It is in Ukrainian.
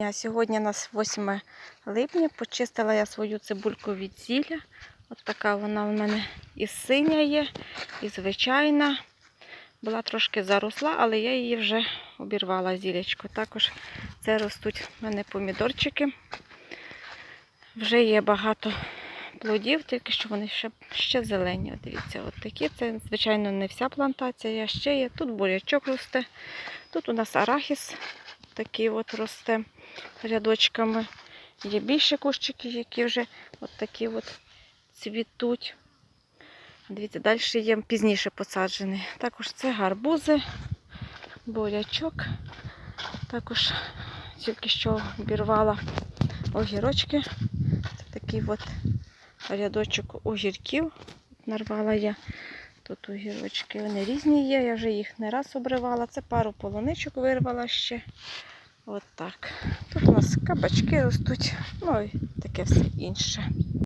А Сьогодні у нас 8 липня. Почистила я свою цибульку від зілля. От така вона в мене і синя є, і звичайна. Була трошки заросла, але я її вже обірвала зілячко. Також це ростуть в мене помідорчики. Вже є багато плодів, тільки що вони ще, ще зелені. От Дивіться, от такі. Це, звичайно, не вся плантація, ще є. Тут бурячок росте. Тут у нас арахіс такий от росте рядочками. Є більші кущики, які вже от такі от цвітуть. Дивіться, далі є пізніше посаджений. Також це гарбузи, бурячок. Також тільки що обірвала огірочки. Це такий от рядочок огірків. Нарвала я. Тут огірочки, вони різні є, я вже їх не раз обривала. Це пару полуничок вирвала ще. От так. Тут у нас кабачки ростуть, ну і таке все інше.